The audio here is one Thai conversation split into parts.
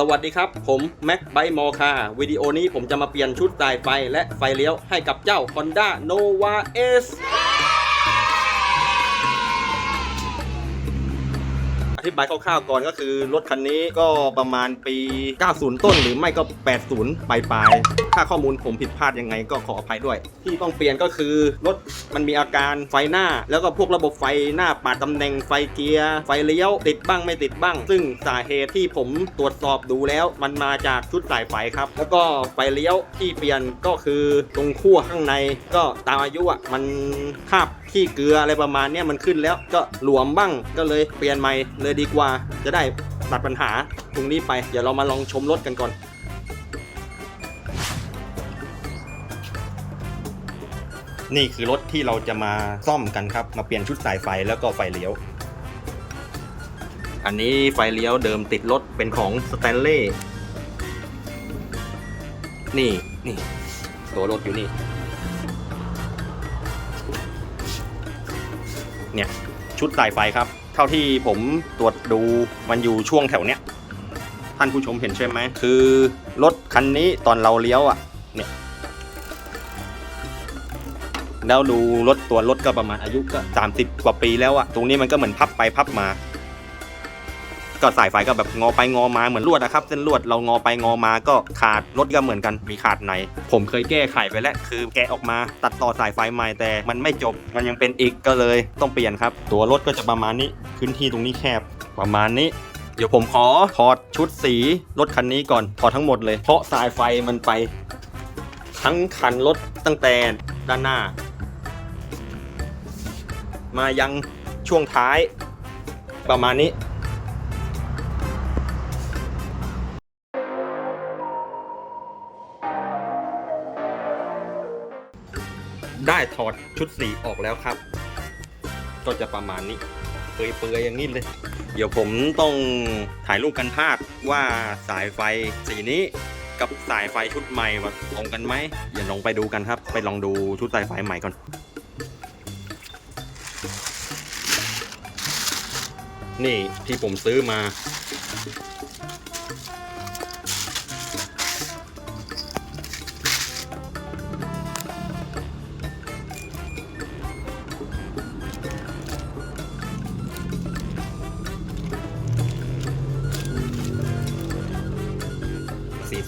สวัสดีครับ ผมแม็กไบมอคาวิดีโอนี้ผมจะมาเปลี่ยนชุดสายไฟและไฟเลี้ยวให้กับเจ้า Honda Nova S ธิบายคร่าวๆก่อนก็คือ รถคันนี้ก็ประมาณปี 90 ต้นหรือไม่ก็ 80 ปลายปลายๆถ้าข้อมูลผมผิดพลาดยังไงก็ขออภัยด้วย ที่ต้องเปลี่ยนก็คือ รถมันมีอาการไฟหน้า แล้วก็พวกระบบไฟหน้าปาดตำแหน่งไฟเกียร์ไฟเลี้ยวติดบ้างไม่ติดบ้าง ซึ่งสาเหตุที่ผมตรวจสอบดูแล้ว มันมาจากชุดสายไฟครับ แล้วก็ไฟเลี้ยวที่เปลี่ยนก็คือตรงขั้วข้างในก็ตามอายุอะมันคาบ ขี้เกลืออะไรประมาณนี้มันขึ้นแล้วก็หลวมบ้างก็เลยเปลี่ยนใหม่เลยดีกว่า จะได้ตัดปัญหาตรงนี้ไป เดี๋ยวเรามาลองชมรถกันก่อนนี่คือรถที่เราจะมาซ่อมกันครับ มาเปลี่ยนชุดสายไฟแล้วก็ไฟเลี้ยว อันนี้ไฟเลี้ยวเดิมติดรถเป็นของสแตนเล่นี่นี่ตัวรถอยู่นี่ เนี่ยชุดสายไฟครับ เท่าที่ผมตรวจดูมันอยู่ช่วงแถวเนี้ยท่านผู้ชมเห็นใช่ไหมคือรถคันนี้ตอนเราเลี้ยวอะเนี่ยแล้วดูรถตัวรถก็ประมาณอายุก็ 30 กว่าปีแล้วอะตรงนี้มันก็เหมือนพับไปพับมา ก็สายไฟก็แบบงอไปงอมาเหมือนลวดนะครับเส้นลวดเรางอไปงอมาก็ขาดรถก็เหมือนกันมีขาดในผมเคยแก้ไขไปแล้วคือแกะออกมาตัดต่อสายไฟใหม่แต่มันไม่จบมันยังเป็นอีกก็เลยต้องเปลี่ยนครับ ตัวรถก็จะประมาณนี้พื้นที่ตรงนี้แคบประมาณนี้เดี๋ยวผมขอถอดชุดสีรถคันนี้ก่อนถอดทั้งหมดเลย เพราะสายไฟมันไป ทั้งคันรถตั้งแต่ด้านหน้า มายังช่วงท้ายประมาณนี้ ได้ถอดชุดสีออกแล้วครับ ก็จะประมาณนี้เปื่อยๆอย่างนี้เลย เดี๋ยวผมต้องถ่ายรูปกันภาพว่าสายไฟสีนี้กับสายไฟชุดใหม่ว่าตรงกันไหมอย่าลองไปดูกันครับ ไปลองดูชุดสายไฟใหม่ก่อน นี่ที่ผมซื้อมา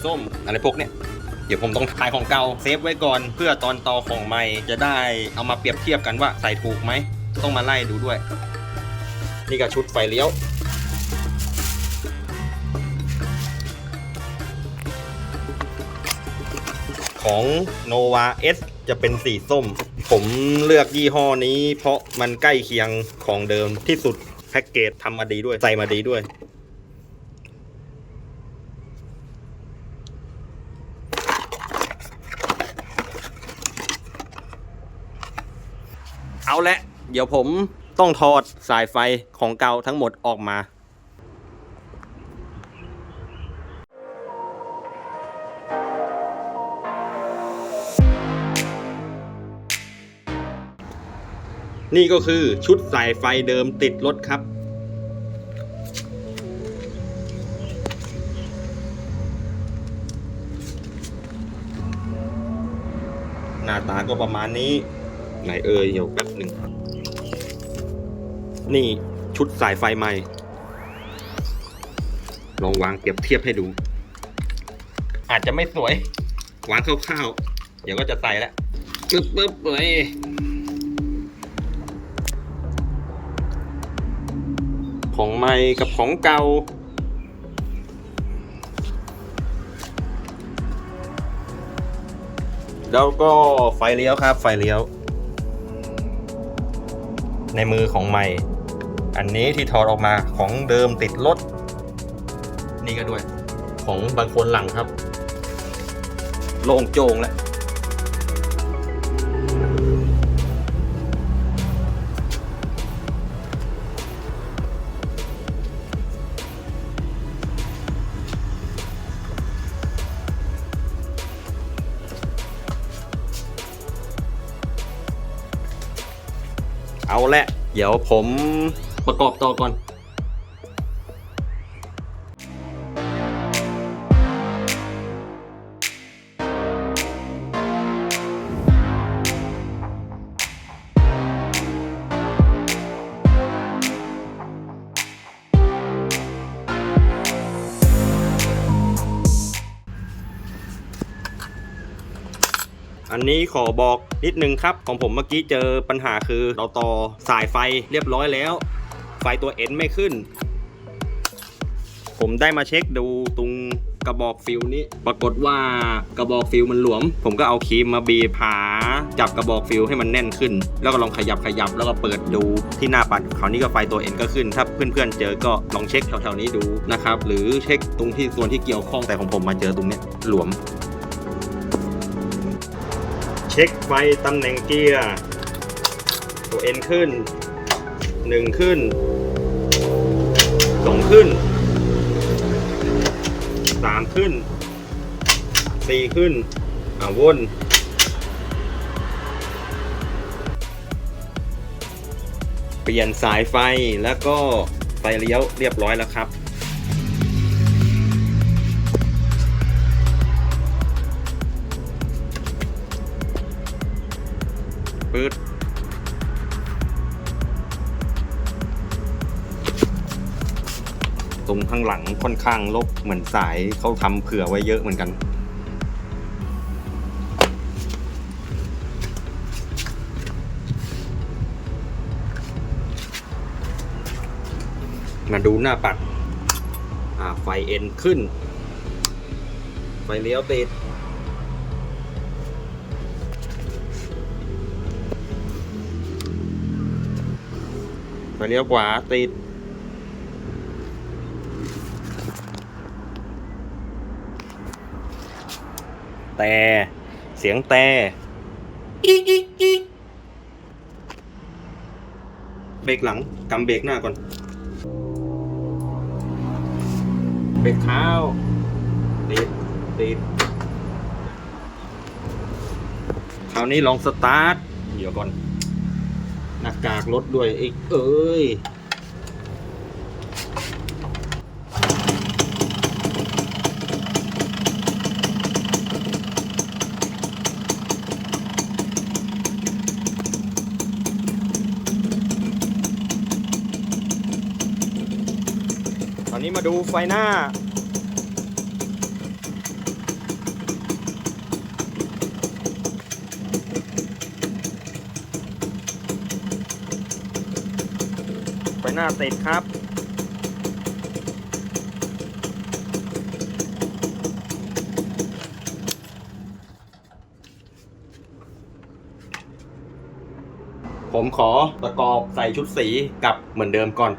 ส้มอะไรพวกเนี้ยเดี๋ยวผมต้องถ่ายของเก่าเซฟไว้ก่อนเพื่อตอนต่อของใหม่จะได้เอามาเปรียบเทียบกันว่าใส่ถูกไหมต้องมาไล่ดูด้วย นี่ก็ชุดไฟเลี้ยว ของ Nova S จะเป็นสีส้ม ผมเลือกยี่ห้อนี้ เพราะมันใกล้เคียงของเดิมที่สุดแพ็กเกจทำมาดีด้วยใส่มาดีด้วย เอาละ เดี๋ยวผมต้องถอดสายไฟของเก่าทั้งหมดออกมานี่ก็คือชุดสายไฟเดิมติดรถครับ หน้าตาก็ประมาณนี้ ไหนเอ่ยเดี๋ยวแป๊บหนึ่งนี่ชุดสายไฟใหม่ ลองวางเปรียบเทียบให้ดู อาจจะไม่สวย วางคร่าวๆ เดี๋ยวก็จะใส่แล้วปึ๊บปึ๊บเลยของใหม่กับของเก่า แล้วก็ไฟเลี้ยวครับ ไฟเลี้ยว ในมือของใหม่ อันนี้ที่ถอดออกมาของเดิมติดรถ นี่ก็ด้วย ของบางคนหลังครับ โล่งโจงแล้ว เอาละ เดี๋ยวผมประกอบต่อก่อน อันนี้ขอบอกนิดนึงครับ ของผมเมื่อกี้เจอปัญหาคือเราต่อสายไฟเรียบร้อยแล้ว ไฟตัวเอ็นไม่ขึ้น ผมได้มาเช็คดูตรงกระบอกฟิวนี้ ปรากฏว่ากระบอกฟิวมันหลวม ผมก็เอาครีมมาบีบผาจับกระบอกฟิวให้มันแน่นขึ้น แล้วก็ลองขยับขยับแล้วก็เปิดดูที่หน้าปัดคราวนี้ก็ไฟตัวเอ็นก็ขึ้น ถ้าเพื่อนๆเจอก็ลองเช็คแถวๆนี้ดูนะครับ หรือเช็คตรงที่ส่วนที่เกี่ยวข้องแต่ของผมมาเจอตรงนี้หลวม เช็คไฟตำแหน่งเกียร์ ตัวเอ็นขึ้นหนึ่งขึ้นสองขึ้นสามขึ้นสี่ขึ้น อ่าวนเปลี่ยนสายไฟแล้วก็ไฟเลี้ยวเรียบร้อยแล้วครับ ตรงข้างหลังค่อนข้างลบเหมือนสายเขาทำเผื่อไว้เยอะเหมือนกัน มาดูหน้าปัดไฟเอ็นขึ้น ไฟเลี้ยวติดไฟเลี้ยวขวาติด แต่เสียงแต่เบรกหลังกำเบรกหน้าก่อน เบรกเท้าติดติดคราวนี้ลองสตาร์ท เดี๋ยวก่อน หน้ากากรถด้วยอีกเอ้ย นี้มาดูไฟหน้า ไฟหน้าติดครับผมขอประกอบใส่ชุดสีกับเหมือนเดิมก่อน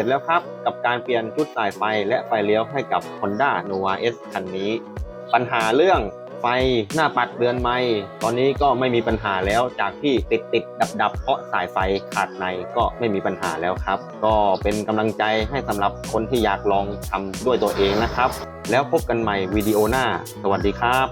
ร็จแล้วครับ กับการเปลี่ยนชุดสายไฟและไฟเลี้ยวให้กับ Honda Nova S คันนี้ ปัญหาเรื่องไฟหน้าปัดเดือนไม่ตอนนี้ก็ไม่มีปัญหาแล้วจากที่ติดติดดับดับเพราะสายไฟขาดในก็ไม่มีปัญหาแล้วครับ ก็เป็นกำลังใจให้สำหรับคนที่อยากลองทำด้วยตัวเองนะครับ แล้วพบกันใหม่วิดีโอหน้า สวัสดีครับ